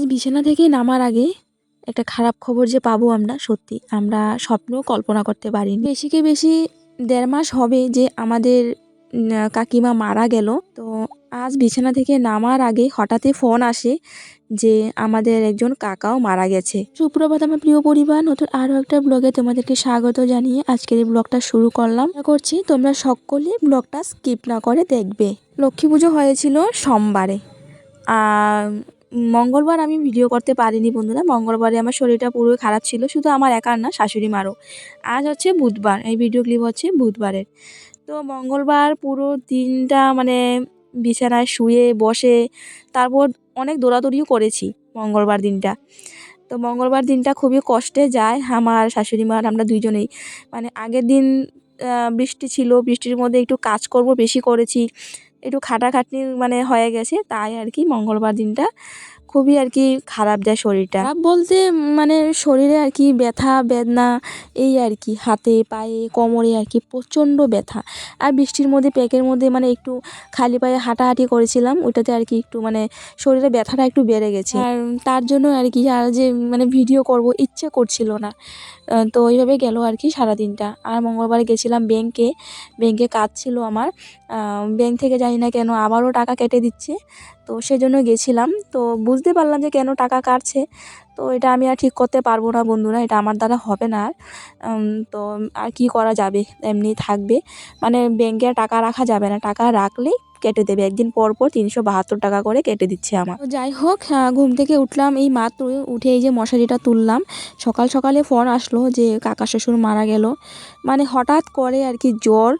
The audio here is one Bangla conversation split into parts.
আজ বিছানা থেকে নামার আগে একটা খারাপ খবর যে পাবো আমরা, সত্যি। আমরা স্বপ্নেও কল্পনা করতে পারিনি। বেশিকে বেশি দেড় মাস হবে যে আমাদের কাকিমা মারা গেল। তো আজ বিছানা থেকে নামার আগে হঠাৎই ফোন আসে যে আমাদের একজন কাকাও মারা গেছে। সুপ্রভাত আমার প্রিয় পরিবার, নতুন আরও একটা ব্লগে তোমাদেরকে স্বাগত জানিয়ে আজকের এই ব্লগটা শুরু করলাম। করছি তোমরা সকলে ব্লগটা স্কিপ না করে দেখবে। লক্ষ্মী পুজো হয়েছিল সোমবারে। আর মঙ্গলবার আমি ভিডিও করতে পারিনি বন্ধুরা। মঙ্গলবারে আমার শরীরটা পুরোই খারাপ ছিল, শুধু আমার একার না, শাশুড়ি মারও। আজ হচ্ছে বুধবার, এই ভিডিও ক্লিপ হচ্ছে বুধবারের। তো মঙ্গলবার পুরো দিনটা মানে বিছানায় শুয়ে বসে, তারপর অনেক দৌড়াদৌড়িও করেছি মঙ্গলবার দিনটা। তো মঙ্গলবার দিনটা খুবই কষ্টে যায়, আমার শাশুড়ি মার আমরা দুইজনেই। মানে আগের দিন বৃষ্টি ছিল, বৃষ্টির মধ্যে একটু কাজকর্ম বেশি করেছি। একটু খাটাখাটনি মানে হয়ে গেছে তাই আর কি মঙ্গলবার দিনটা খুবই আর কি খারাপ যায় শরীরটা। খারাপ বলতে মানে শরীরে আর কি ব্যথা বেদনা এই আর কি হাতে পায়ে কোমরে আর কি প্রচণ্ড ব্যথা। আর বৃষ্টির মধ্যে প্যাকের মধ্যে মানে একটু খালি পায়ে হাঁটাহাঁটি করেছিলাম ওইটাতে আর কি একটু মানে শরীরে ব্যথাটা একটু বেড়ে গেছে। আর তার জন্য আর কি আর যে মানে ভিডিও করব ইচ্ছে করছিল না। তো ওইভাবে গেল আর কি সারাদিনটা। আর মঙ্গলবার গেছিলাম ব্যাংকে ব্যাংকে কাজ ছিল আমার। ব্যাংক থেকে জানি না কেন আবারও টাকা কেটে দিচ্ছে। তো সেজন্য গেছিলাম। তো বুঝতে পারলাম যে কেন টাকা কাটছে। তো এটা আমি আর ঠিক করতে পারব না বন্ধুরা, এটা আমার দ্বারা হবে না আর। তো আর কি করা যাবে? এমনি থাকবে। মানে ব্যাংকে টাকা রাখা যাবে না। টাকা রাখলেই কেটে দেবে। একদিন পর পর তিনশো বাহাত্তর টাকা করে কেটে দিচ্ছে আমার। যাই হোক ঘুম থেকে উঠলাম। এই মাত্র উঠে এই যে মশারিটা তুললাম। সকাল সকালে ফোন আসলো যে কাকা শ্বশুর মারা গেল। মানে হঠাৎ করে আর কি জ্বর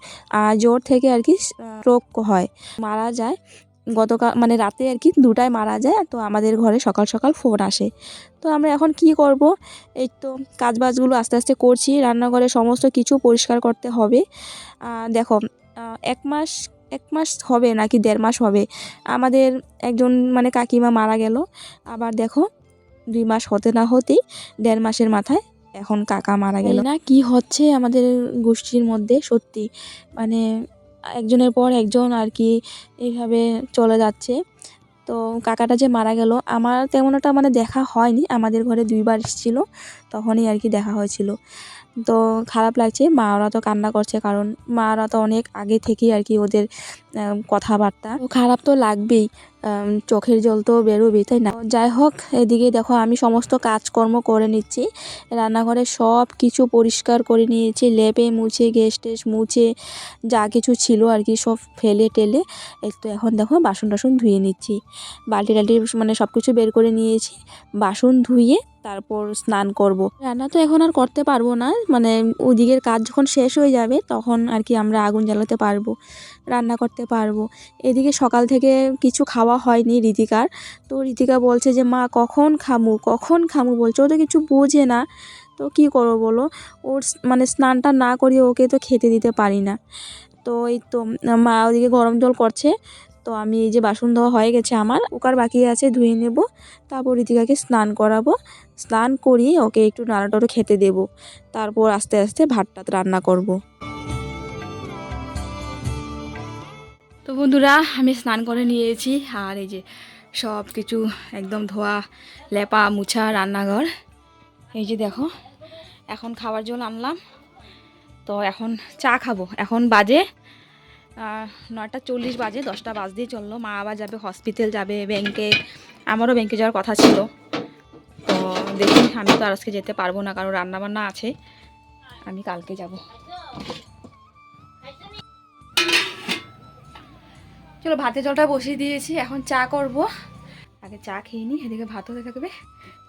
জ্বর থেকে আর কি স্ট্রোক হয়। মারা যায়। গতকাল মানে রাতে আর কি দুটায় মারা যায়। তো আমাদের ঘরে সকাল সকাল ফোন আসে। তো আমরা এখন কি করব? এই তো কাজবাজগুলো আস্তে আস্তে করছি। রান্নাঘরে সমস্ত কিছু পরিষ্কার করতে হবে। দেখো এক মাস এক মাস হবে নাকি দেড় মাস হবে। আমাদের একজন মানে কাকিমা মারা গেল। আবার দেখো, দুই মাস হতে না হতেই দেড় মাসের মাথায় এখন কাকা মারা গেল। না? কি হচ্ছে আমাদের গোষ্ঠীর মধ্যে? সত্যি। মানে একজনের পর একজন আর কি এইভাবে চলে যাচ্ছে। তো কাকাটা যে মারা গেল, আমার তেমন একটা মানে দেখা হয়নি। আমাদের ঘরে দুইবার এসেছিল, তখনই আর কি দেখা হয়েছিল। তো খারাপ লাগছে। মা ওরা তো কান্না করছে কারণ মা ওরা তো অনেক আগে থেকেই আর কি ওদের কথাবার্তা। খারাপ তো লাগবেই। চোখের জল তো বেরোবেই, তাই না? যাই হোক, এদিকে দেখো, আমি সমস্ত কাজকর্ম করে নিচ্ছি। রান্নাঘরে সব কিছু পরিষ্কার করে নিয়েছি, লেপে মুছে, গ্যাস টেস মুছে, যা কিছু ছিল আর কি, সব ফেলে টেলে তো এখন দেখো, বাসন টাসন ধুয়ে নিচ্ছি। বালতি টালটি মানে সব কিছু বের করে নিয়েছি, বাসন ধুয়ে তারপর স্নান করব। রান্না তো এখন আর করতে পারব না মানে ওদিকের কাজ যখন শেষ হয়ে যাবে, তখন আর কি আমরা আগুন জ্বালাতে পারব। রান্না করতে পারব। এদিকে সকাল থেকে কিছু খাওয়া হয়নি রীতিকার। তো রীতিকা বলছে যে, মা, কখন খামু? কখন খামু? বলছে, ও তো কিছু বোঝে না। তো কি করব বলো? ওর মানে স্নানটা না করিয়ে ওকে তো খেতে দিতে পারি না। তো এই তো, মা ওদিকে গরম জল করছে। তো আমি এই যে বাসন ধোয়া হয়ে গেছে আমার ওকার বাকি আছে, ধুয়ে নেব। তারপর রীতিকাকে স্নান করাবো। স্নান করিয়ে ওকে একটু নাড়াটাড়ো খেতে দেব। তারপর আস্তে আস্তে ভাত টাত রান্না করব। তো বন্ধুরা, আমি স্নান করে নিয়েছি আর এই যে সব কিছু একদম ধোয়া, লেপা, মুছা, রান্নাঘর। এই যে দেখো, এখন খাবার জল আনলাম। তো এখন চা খাব। এখন বাজে নয়টা চল্লিশ বাজে, দশটা বাজ দিয়ে চলল। মা আবার যাবে হসপিটাল যাবে ব্যাংকে আমারও ব্যাংকে যাওয়ার কথা ছিল। তো দেখি, আমি তো আর আজকে যেতে পারব না, কারণ রান্নাবান্না আছে। আমি কালকে যাব। চলো ভাতের জলটা বসিয়ে দিয়েছি, এখন চা করব। আগে চা খেয়ে নিই এদিকে ভাত হতে থাকবে,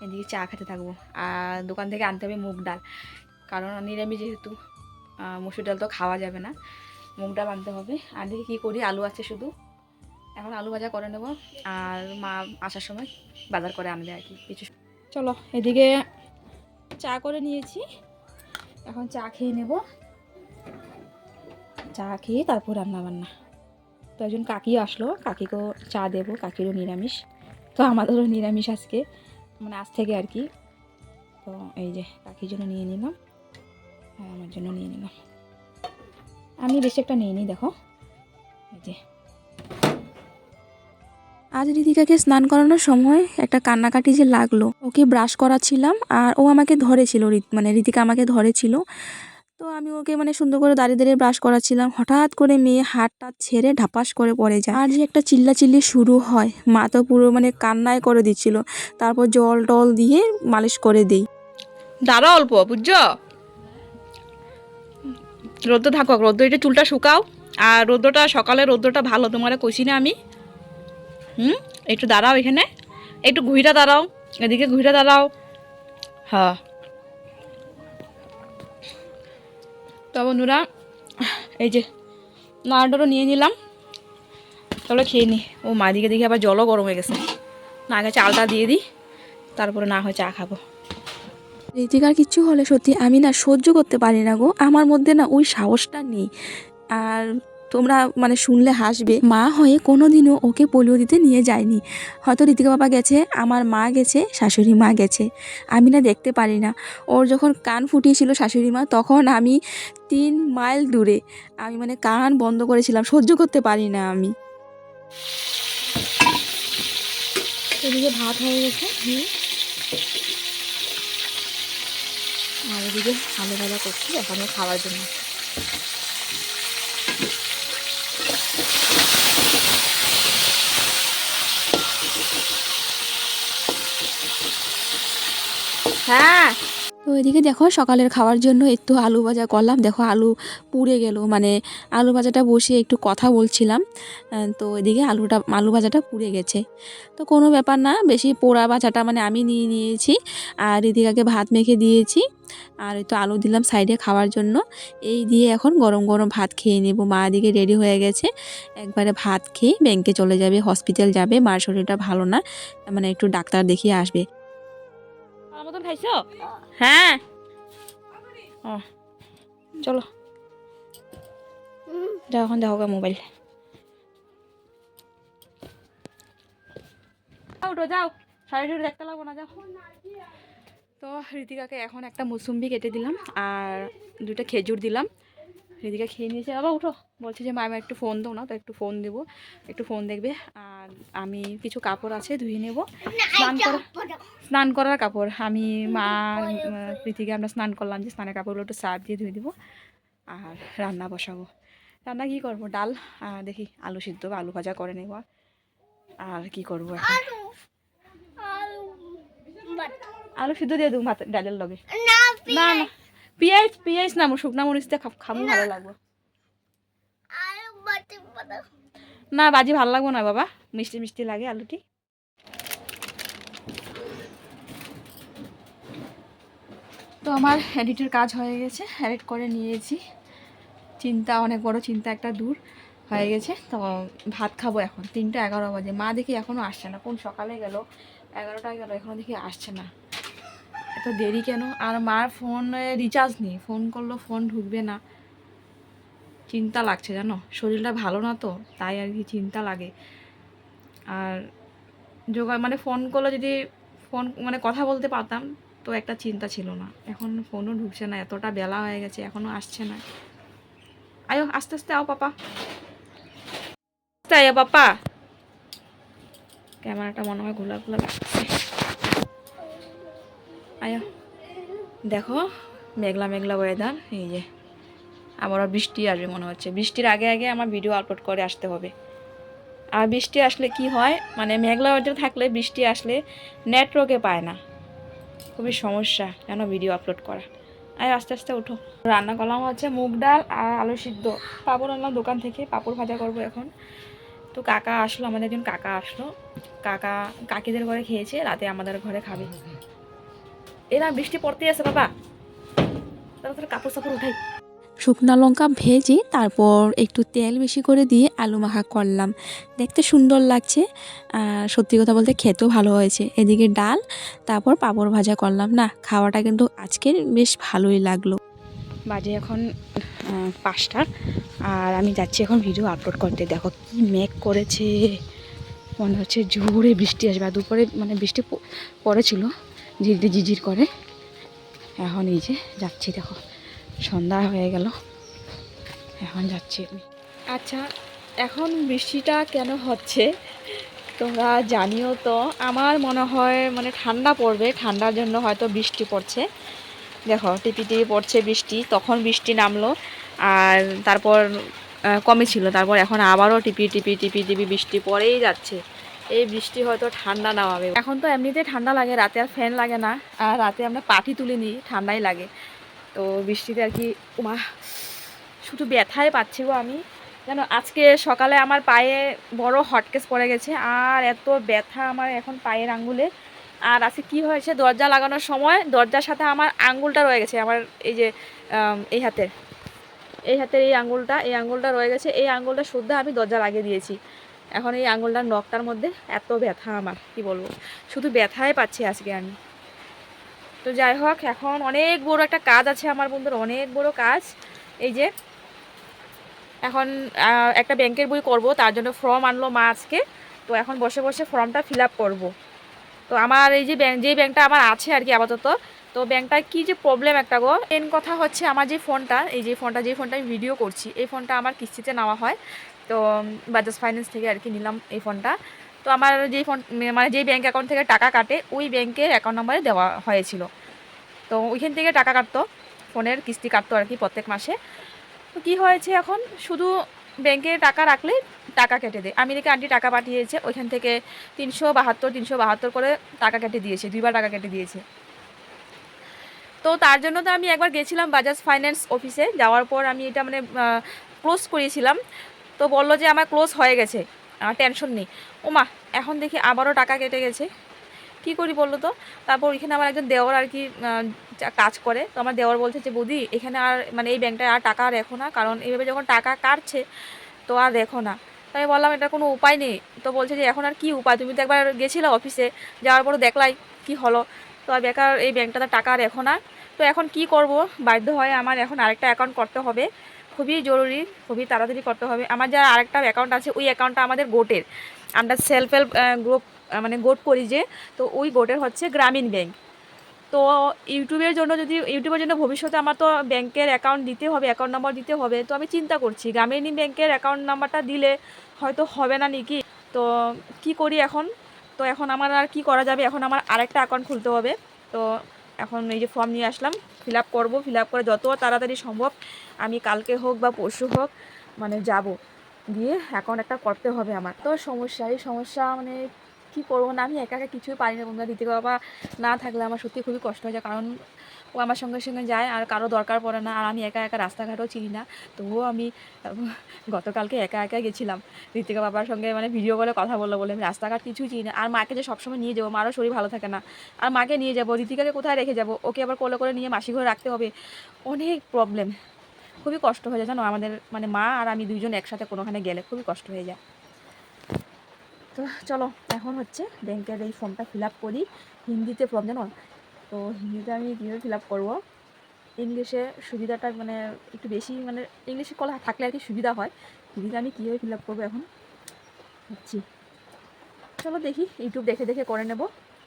এদিকে চা খেতে থাকব। আর দোকান থেকে আনতে হবে মুগ ডাল, কারণ নিরামিষ যেহেতু মুসুর ডাল তো খাওয়া যাবে না, মুগ ডাল আনতে হবে। আর দিকে কী করি, আলু আছে শুধু, এখন আলু ভাজা করে নেব, আর মা আসার সময় বাজার করে আনবে আর কি, কিছু। চলো, এদিকে চা করে নিয়েছি, এখন চা খেয়ে নেব। চা খেয়ে তারপর রান্না বান্না তো একজন কাকি আসলো। কাকিকেও চা দেবো, কাকিরও নিরামিষ। তো আমাদেরও নিরামিষ আজকে মানে আজ থেকে আর কি। তো এই যে কাকির জন্য নিয়ে নিলাম, আর আমার জন্য নিয়ে নিলাম। আমি বেশি একটা নিয়ে নিই, দেখো। এই যে। আজ ঋতিকাকে স্নান করানোর সময় একটা কান্নাকাটি যে লাগল, ওকে ব্রাশ করাচ্ছিলাম আর ও আমাকে ধরেছিল মানে ঋতিকা আমাকে ধরেছিল। তো আমি ওকে মানে সুন্দর করে দাঁড়িয়ে দাঁড়িয়ে ব্রাশ করাচ্ছিলাম। হঠাৎ করে মেয়ে হাতটা ছেড়ে ঢাপাস করে পড়ে যায়। আর যে একটা চিল্লা চিল্লি শুরু হয়, মা তো পুরো মানে কান্নায় করে দিচ্ছিল। তারপর জল টল দিয়ে মালিশ করে দিই। দাঁড়া অল্প, বুঝছ? রোদ্র থাকুক রোদ্র এটা চুলটা শুকাও। আর রোদ্রটা সকালে রোদ্রটা ভালো, তোমারে কষি না আমি। হুম? একটু দাঁড়াও এখানে। একটু ঘুইরা দাঁড়াও, এদিকে ঘুইরা দাঁড়াও। হ্যাঁ। তো বন্ধুরা, এই যে নাড়াটারও নিয়ে নিলাম। চলো খেয়ে নি। ও মা দিকে দেখি আবার জলও গরম হয়ে গেছে। না আগে চালটা দিয়ে দিই, তারপরে না হয় চা খাব। ঋতিকার কিচ্ছু হলে সত্যি আমি না সহ্য করতে পারি না গো। আমার মধ্যে না ওই সাহসটা নেই। আর তোমরা মানে শুনলে হাসবে। মা হয়ে কোনোদিনও ওকে পোলিও দিতে নিয়ে যায়নি। হয়তো ঋতিকা বাবা গেছে, আমার মা গেছে, শাশুড়ি মা গেছে। আমি না দেখতে পারি না। ওর যখন কান ফুটিয়েছিল শাশুড়ি মা, তখন আমি তিন মাইল দূরে, আমি মানে কান বন্ধ করেছিলাম, সহ্য করতে পারি না আমি। এদিকে ভাত হয়ে গেছে আর এদিকে আলু ভাজা করছি, এখনও খাওয়ার জন্য। হ্যাঁ। তো এদিকে দেখো সকালের খাওয়ার জন্য একটু আলু ভাজা করলাম। দেখো আলু পুড়ে গেল মানে আলু ভাজাটা বসে একটু কথা বলছিলাম। তো এদিকে আলুটা, আলু ভাজাটা পুড়ে গেছে। তো কোনো ব্যাপার না, বেশি পোড়া ভাজাটা মানে আমি নিয়ে নিয়েছি, আর রিদিকাকে ভাত মেখে দিয়েছি। আর একটু আলু দিলাম সাইডে খাওয়ার জন্য। এই দিয়ে এখন গরম গরম ভাত খেয়ে নেব। মা এদিকে রেডি হয়ে গেছে। একবারে ভাত খেয়ে ব্যাংকে চলে যাবে, হসপিটাল যাবে। মার শরীরটা ভালো না মানে একটু ডাক্তার দেখিয়ে আসবে। আমার মতন খাইছো? হ্যাঁ। ও চলো। যাও এখন দেখো মোবাইল। উঠো যাও। সাড়ে ছটা দেখতে লাগবো না যাও। তো ঋতিকাকে এখন একটা মুসুম্বি কেটে দিলাম আর দুটা খেজুর দিলাম। ঋতিকা খেয়ে নিয়েছে। আবার উঠো। বলছে যে মা একটু ফোন দাও না তো একটু ফোন দেবো। একটু ফোন দেখবে। আর আমি কিছু কাপড় আছে ধুয়ে নেব। স্নান করা স্নান করার কাপড়। আমি মা প্রীতিকে আমরা স্নান করলাম যে স্নানের কাপড়গুলো একটু সার্ফ দিয়ে ধুয়ে দেবো। আর রান্না বসাবো। রান্না কি করব? ডাল দেখি আলু সিদ্ধ বা আলু ভাজা করে নেব। আর কি করব আলু সিদ্ধ দিয়ে দেবো ভাত ডালের লগে। না না। পিঁয়াজ পিঁয়াজ না আমার শুকনা মরিচ দিয়ে খাব, ভালো লাগবে। না, বাজি ভালো লাগবো না, বাবা। মিষ্টি মিষ্টি লাগে আলুটি। তো আমার এডিটের কাজ হয়ে গেছে, এডিট করে নিয়েছি। চিন্তা, অনেক বড় চিন্তা একটা দূর হয়ে গেছে। তো ভাত খাব এখন, তিনটা এগারো বাজে। মা দেখি এখনও আসছে না, কোন সকালে গেল, এগারোটায় গেল এখনও দেখি আসছে না। এত দেরি কেন? আর মার ফোনে রিচার্জ নেই। ফোন করলেও ফোন ঢুকবে না। চিন্তা লাগছে জানো? শরীরটা ভালো না তো, তাই আর কি চিন্তা লাগে। আর যোগা মানে ফোন করলে যদি ফোন মানে কথা বলতে পারতাম, তো একটা চিন্তা ছিল না। এখন ফোনও ঢুকছে না, এতটা বেলা হয়ে গেছে এখনও আসছে না। আয়ো, আস্তে আস্তে আও পাপা। আস্তে আয়ো পাপা। ক্যামেরাটা মনে হয় ঘোলা ঘোলা লাগছে। আয়ো। দেখো, মেঘলা মেঘলা ওয়েদার এই যে। আবারও বৃষ্টি আসবে মনে হচ্ছে। বৃষ্টির আগে আগে আমার ভিডিও আপলোড করে আসতে হবে। আর বৃষ্টি আসলে কি হয়? মানে মেঘলা ওয়েদার থাকলে বৃষ্টি আসলে নেটওয়ার্কে পায় না। খুবই সমস্যা কেন ভিডিও আপলোড করা। আর আস্তে আস্তে উঠো। রান্না করলাম হচ্ছে মুগ ডাল আর আলু সিদ্ধ। পাপড় আনলাম দোকান থেকে, পাপড় ভাজা করব এখন। তো কাকা আসলো, আমাদের একজন কাকা আসলো। কাকা কাকিদের ঘরে খেয়েছে, রাতে আমাদের ঘরে খাবে। এরা বৃষ্টি পড়তেই আছে বাবা। তাড়াতাড়ি কাপড় সাপড় উঠাই। শুকনো লঙ্কা ভেজে তারপর একটু তেল বেশি করে দিয়ে আলু মাখা করলাম। দেখতে সুন্দর লাগছে আর সত্যি কথা বলতে খেতেও ভালো হয়েছে। এদিকে ডাল তারপর পাঁপড় ভাজা করলাম না? খাওয়াটা কিন্তু আজকের বেশ ভালোই লাগল। বাজে এখন পাঁচটা আর আমি যাচ্ছি এখন ভিডিও আপলোড করতে। দেখো কি মেঘ করেছে। মনে হচ্ছে জোরে বৃষ্টি আসবে। আর দুপুরে মানে বৃষ্টি প- পড়েছিল। ঝিরঝির ঝিঝির করে। এখন এই যে যাচ্ছি দেখো সন্ধ্যা হয়ে গেল। এখন যাচ্ছি আমি। আচ্ছা এখন বৃষ্টিটা কেন হচ্ছে? তোমরা জানিও তো আমার মনে হয় মানে ঠান্ডা পড়বে ঠান্ডার জন্য হয়তো বৃষ্টি পড়ছে। দেখো টিপি টিপি পড়ছে বৃষ্টি তখন বৃষ্টি নামলো আর তারপর আহ, কমেছিল তারপর এখন আবারও টিপি টিপি টিপি টিপি বৃষ্টি পড়েই যাচ্ছে। এই বৃষ্টি হয়তো ঠান্ডা নামাবে এখন তো এমনিতে ঠান্ডা লাগে, রাতে আর ফ্যান লাগে না। আর রাতে আমরা পাটি তুলে নিই ঠান্ডাই লাগে। তো বৃষ্টিতে আর কি উমা শুধু ব্যথায় পাচ্ছি গো আমি। যেন আজকে সকালে আমার পায়ে বড় হটকেস পড়ে গেছে, আর এত ব্যথা আমার এখন পায়ের আঙ্গুলে। আর আজকে কি হয়েছে, দরজা লাগানোর সময় দরজার সাথে আমার আঙ্গুলটা রয়ে গেছে, আমার এই যে এই হাতের। এই হাতের এই আঙ্গুলটা এই আঙ্গুলটা রয়ে গেছে, এই আঙ্গুলটা শুদ্ধ আমি দরজা লাগিয়ে দিয়েছি। এখন এই আঙুলটার নখটার মধ্যে এত ব্যথা আমার, কি বলব? শুধু ব্যথাই পাচ্ছি আজকে আমি। তো যাই হোক, এখন অনেক বড় একটা কাজ আছে আমার বন্ধুর, অনেক বড় কাজ। এই যে, এখন একটা ব্যাংকের বই করব, তার জন্য ফর্ম আনলো মা আজকে। তো এখন বসে বসে ফর্মটা ফিল আপ করব। তো আমার এই যে ব্যাংক যেই ব্যাংকটা আমার আছে আর কি আপাতত তো ব্যাংকটায় কী যে প্রবলেম একটা গো? মেন কথা হচ্ছে আমার যে ফোনটা, এই যে ফোনটা যে ফোনটা আমি ভিডিও করছি, এই ফোনটা আমার কিস্তিতে নেওয়া হয়। তো বাজাজ ফাইন্যান্স থেকে আর কি নিলাম এই ফোনটা। তো আমার যেই ফোন মানে যেই ব্যাঙ্ক অ্যাকাউন্ট থেকে টাকা কাটে, ওই ব্যাংকের অ্যাকাউন্ট নাম্বারে দেওয়া হয়েছিল। তো ওইখান থেকে টাকা কাটতো, ফোনের কিস্তি কাটতো আর কি প্রত্যেক মাসে। তো কী হয়েছে এখন? শুধু ব্যাংকে টাকা রাখলেই টাকা কেটে দেয়। আমেরিকা আন্টি টাকা পাঠিয়েছে, ওইখান থেকে তিনশো বাহাত্তর তিনশো বাহাত্তর করে টাকা কেটে দিয়েছে, দুইবার টাকা কেটে দিয়েছে। তো তার জন্য তো আমি একবার গেছিলাম বাজাজ ফাইন্যান্স অফিসে। যাওয়ার পর আমি এটা মানে ক্লোজ করিয়েছিলাম। তো বলল যে আমার ক্লোজ হয়ে গেছে টেনশন নেই। ওমা, এখন দেখি আবারও টাকা কেটে গেছে। কি করি বলল তো? তারপর ওইখানে আমার একজন দেওয়ার আর কি কাজ করে। তো আমার দেওয়ার বলছে যে, বৌদি, এখানে আর মানে এই ব্যাংকটায় আর টাকা রেখো না। কারণ এইভাবে যখন টাকা কাটছে, তো আর রেখো না। তো আমি বললাম এটা কোনো উপায় নেই। তো বলছে যে, এখন আর কি উপায়? তুমি তো একবার গেছিলে অফিসে, যাওয়ার পরে দেখলাই কি হলো? তো আর বেকার এই ব্যাংকটাতে টাকা রেখো না তো এখন কি করব? বাধ্য হয় আমার এখন আরেকটা অ্যাকাউন্ট করতে হবে। খুবই জরুরি, খুবই তাড়াতাড়ি করতে হবে। আমার যার আরেকটা অ্যাকাউন্ট আছে, ওই অ্যাকাউন্টটা আমাদের গোটের আমরা সেলফ হেল্প গ্রুপ মানে গোট করি যে, তো ওই গোটের হচ্ছে গ্রামীণ ব্যাংক তো ইউটিউবের জন্য যদি ইউটিউবের জন্য ভবিষ্যতে আমার তো ব্যাংকের অ্যাকাউন্ট দিতে হবে অ্যাকাউন্ট নাম্বার দিতে হবে। তো আমি চিন্তা করছি গ্রামীণ ব্যাংকের অ্যাকাউন্ট নাম্বারটা দিলে হয়তো হবে না নাকি? তো কি করি এখন? তো এখন আমার আর কি করা যাবে? এখন আমার আরেকটা অ্যাকাউন্ট খুলতে হবে। তো এখন এই যে ফর্ম নিয়ে আসলাম ফিল আপ করব ফিল আপ করে যত তাড়াতাড়ি সম্ভব আমি কালকে হোক বা পরশু হোক মানে যাব। দিয়ে অ্যাকাউন্ট একটা করতে হবে আমার। তো সমস্যা, এই সমস্যা মানে কি করব না? আমি একা একা কিছুই পারি না বন্ধুরা দিতে বাবা না থাকলে আমার সত্যি খুবই কষ্ট হয়ে যায়। কারণ ও আমার সঙ্গে সঙ্গে যায় আর কারও দরকার পড়ে না, আর আমি একা একা রাস্তাঘাটও চিনি না। তবুও আমি, গতকালকে একা একা গেছিলাম। ঋতিকা বাবার সঙ্গে মানে ভিডিও কলে কথা বলল বলে, আমি রাস্তাঘাট কিছুই চিনি না। আর মাকে যে সবসময় নিয়ে যাব, মারও শরীর ভালো থাকে না। আর মাকে নিয়ে যাব, ঋতিকাকে কোথায় রেখে যাব? ওকে আবার কোলে করে নিয়ে মাসি ঘরে রাখতে হবে। অনেক প্রবলেম খুবই কষ্ট হয়ে যায় জানো, আমাদের মানে মা আর আমি দুইজন একসাথে কোনোখানে গেলে খুবই কষ্ট হয়ে যায়। তো চলো, এখন হচ্ছে ব্যাংকের এই ফর্মটা ফিল আপ করি। হিন্দিতে ফর্ম জানো? তো হিন্দিতে আমি কীভাবে ফিল আপ করব? ইংলিশে সুবিধাটা মানে একটু বেশি মানে ইংলিশে কলা থাকলে আর কি সুবিধা হয়। হিন্দিতে আমি কীভাবে ফিল আপ করব এখন? ভাবছি। চলো দেখি ইউটিউব দেখে দেখে করে নেব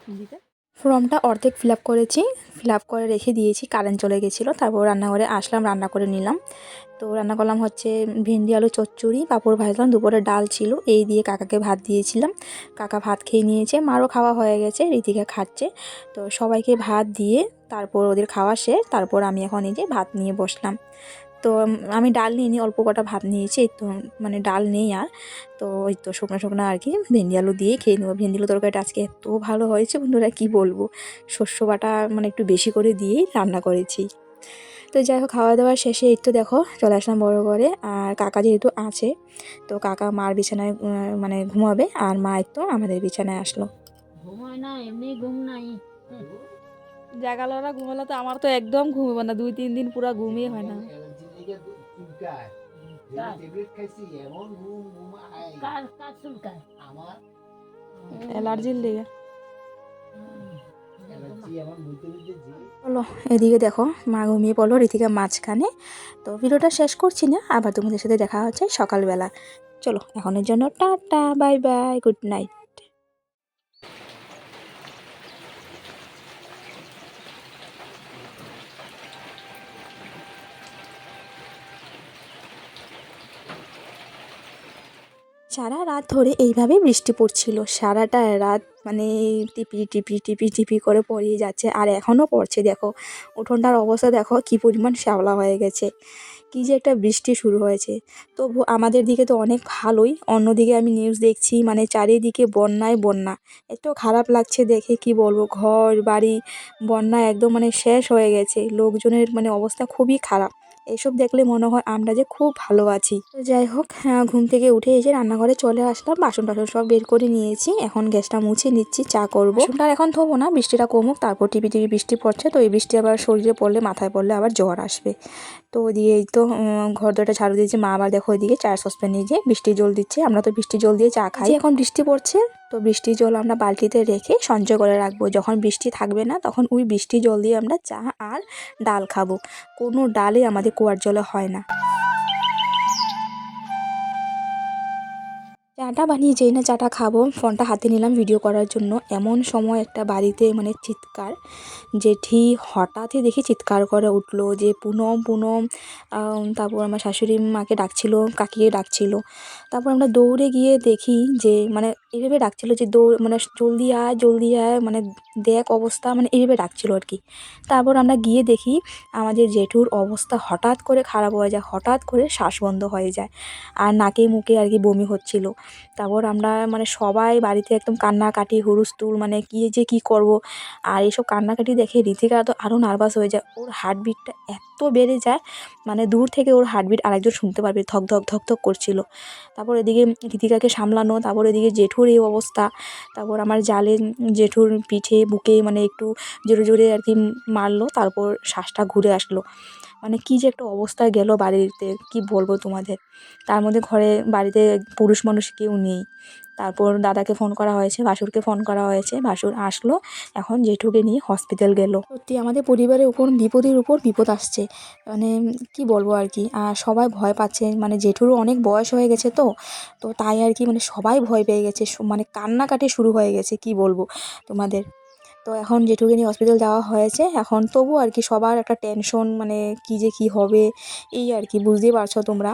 হিন্দিতে। ফর্মটা অর্ধেক ফিল করেছি। ফিল করে রেখে দিয়েছি কারেন্ট চলে গেছিল, তারপর রান্নাঘরে আসলাম, রান্না করে নিলাম। তো রান্না করলাম হচ্ছে ভেন্ডি, আলু, চচ্চড়ি, পাঁপড় ভাজলাম, দুপুরে ডাল ছিল, এই দিয়ে কাকাকে ভাত দিয়েছিলাম। কাকা ভাত খেয়ে নিয়েছে, মারও খাওয়া হয়ে গেছে, রীতিকা খাচ্ছে। তো সবাইকে ভাত দিয়ে তারপর ওদের খাওয়া শেষ, তারপর আমি এখন এই যে ভাত নিয়ে বসলাম। তো আমি ডাল নিইনি, অল্প কটা ভাত নিয়েছি তো মানে ডাল নেই আর। তো ওই তো শুকনো শুকনো আর কি, ভেন্ডি আলু দিয়ে খেয়ে নেব। ভেন্ডি আলু তরকারিটা আজকে এত ভালো হয়েছে বন্ধুরা, কি বলব? শস্য বাটা মানে একটু বেশি করে দিয়েই রান্না করেছি। তো যাই হোক, খাওয়া দাওয়া শেষে তো দেখো, চলে আসলাম বড় করে আর কাকা যেহেতু আছে, তো কাকা মার বিছানায় মানে ঘুমাবে, আর মা তো আমাদের বিছানায় আসলো। না, এমনি ঘুম নাই। জাগালোরা ঘুমালে তো আমার তো একদম ঘুমবে না, দুই তিন দিন পুরো ঘুমিয়ে হয় না। কার? কার চুলকায়? আমার? অ্যালার্জির লেগে। চলো এদিকে দেখো মা ঘুমিয়ে পড়ল রীতিকা মাঝখানে। তো ভিডিওটা শেষ করছি না আবার তোমাদের সাথে দেখা হচ্ছে সকালবেলা। চলো এখনের জন্য tata bye bye good night. সারা রাত ধরে এইভাবে বৃষ্টি পড়ছিল। সারাটা রাত মানে টিপি টিপি টিপি টিপি করে পড়িয়ে যাচ্ছে আর এখনও পড়ছে দেখো। উঠোনটার অবস্থা দেখো কী পরিমাণ শ্যাওলা হয়ে গেছে। কী যে একটা বৃষ্টি শুরু হয়েছে। তবু আমাদের দিকে তো অনেক ভালোই। অন্যদিকে আমি নিউজ দেখছি মানে চারিদিকে বন্যায় বন্যা। একটু খারাপ লাগছে দেখে কি বলব? ঘর, বাড়ি, বন্যা একদম মানে শেষ হয়ে গেছে। লোকজনের মানে অবস্থা খুবই খারাপ। এসব দেখলে মনে হয় আমরা যে খুব ভালো আছি। তো যাই হোক হ্যাঁ, ঘুম থেকে উঠে এসে রান্নাঘরে চলে আসলাম। বাসন টাসন সব বের করে নিয়েছি। এখন গ্যাসটা মুছে নিচ্ছি চা করব। আর এখন ধোবো না বৃষ্টিটা কমুক তারপর টিপি টিপি বৃষ্টি পড়ছে তো এই বৃষ্টি আবার শরীরে পড়লে মাথায় পড়লে আবার জ্বর আসবে। তো এই তো ঘর দরটা ঝাড়ু দিয়েছে মা আবার দেখো ওইদিকে চায়ের সসপ্যান নিয়ে গিয়ে বৃষ্টি জল দিচ্ছে। আমরা তো বৃষ্টির জল দিয়ে চা খাই। এখন বৃষ্টি পড়ছে। তো বৃষ্টির জল আমরা বালতিতে রেখে সঞ্চয় করে রাখব। যখন বৃষ্টি থাকবে না তখন ওই বৃষ্টি জল দিয়ে আমরা চা আর ডাল খাব। কোনো ডালে আমাদের কুয়ার জলে হয় না। চাটা বানিয়ে যেই না চাটা খাব, ফোনটা হাতে নিলাম ভিডিও করার জন্য। এমন সময় একটা বাড়িতে মানে চিৎকার, জেঠি হঠাৎই দেখি চিৎকার করে উঠল যে, পুনম পুনম। তারপর আমার শাশুড়ি মাকে ডাকছিল, কাকিকে ডাকছিল। তারপর আমরা দৌড়ে গিয়ে দেখি যে মানে এইভাবে ডাকছিল যে, দৌড় মানে জলদি আয় জলদি আয়। মানে দেখ অবস্থা মানে এইভাবে ডাকছিল আর কি। তারপর আমরা গিয়ে দেখি আমাদের জেঠুর অবস্থা হঠাৎ করে খারাপ হয়ে যায়, হঠাৎ করে শ্বাস বন্ধ হয়ে যায়। আর নাকে, মুখে আর কি বমি হচ্ছিল। তারপর আমরা মানে সবাই বাড়িতে একদম কান্নাকাটি হুলস্থুল মানে কী যে কী করব? আর এসব কান্নাকাটি দেখে ঋতিকা তো আরও নার্ভাস হয়ে যায়। ওর হার্টবিটটা এত বেড়ে যায় মানে দূর থেকে ওর হার্টবিট আরেকজন শুনতে পারবে, ধক ধক ধক ধক করছিল। তারপর এদিকে ঋতিকাকে সামলানো, তারপর এদিকে জেঠুর এই অবস্থা। তারপর আমার জালে জেঠুর পিঠে, বুকে মানে একটু জোরে জোরে আর কি মারলো, তারপর শ্বাসটা ঘুরে আসলো। মানে কী যে একটা অবস্থায় গেল বাড়িতে, কি বলব তোমাদের? তার মধ্যে ঘরে বাড়িতে পুরুষ মানুষ কেউ নেই। তারপর দাদাকে ফোন করা হয়েছে, ভাসুরকে ফোন করা হয়েছে, ভাসুর আসলো, এখন জেঠুকে নিয়ে হসপিটাল গেল। সত্যি আমাদের পরিবারের উপর, বিপদের উপর বিপদ আসছে। মানে কি বলব আর কি আর সবাই ভয় পাচ্ছে। মানে জেঠুরও অনেক বয়স হয়ে গেছে তো তো তাই আর কি মানে সবাই ভয় পেয়ে গেছে। মানে কান্নাকাটি শুরু হয়ে গেছে, কি বলব তোমাদের? তো এখন জেঠুকে নিয়ে হসপিটাল যাওয়া হয়েছে, এখন তবু আর কি সবার একটা টেনশন মানে কী যে কী হবে, এই আর কি, বুঝতেই পারছ তোমরা।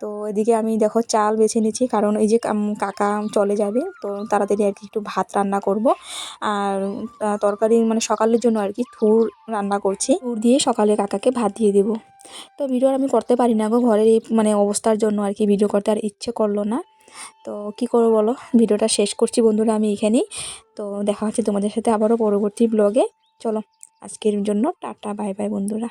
তো এদিকে আমি দেখো চাল বেছে নিচ্ছি, কারণ এই যে কাকা চলে যাবে, তো তাড়াতাড়ি আর কি একটু ভাত রান্না করব। আর তরকারি মানে সকালের জন্য আর কি থুর রান্না করছি। থুর দিয়ে সকালে কাকাকে ভাত দিয়ে দেবো। তো ভিডিও আর আমি করতে পারি না গো, ঘরের এই মানে অবস্থার জন্য আর কি ভিডিও করতে, আর ইচ্ছে করল না। তো কি করব বলো? ভিডিওটা শেষ করছি বন্ধুরা আমি এখানেই। তো দেখা হচ্ছে তোমাদের সাথে আবারও পরবর্তী ব্লগে চলো, আজকের জন্য টাটা বাই বাই বন্ধুরা।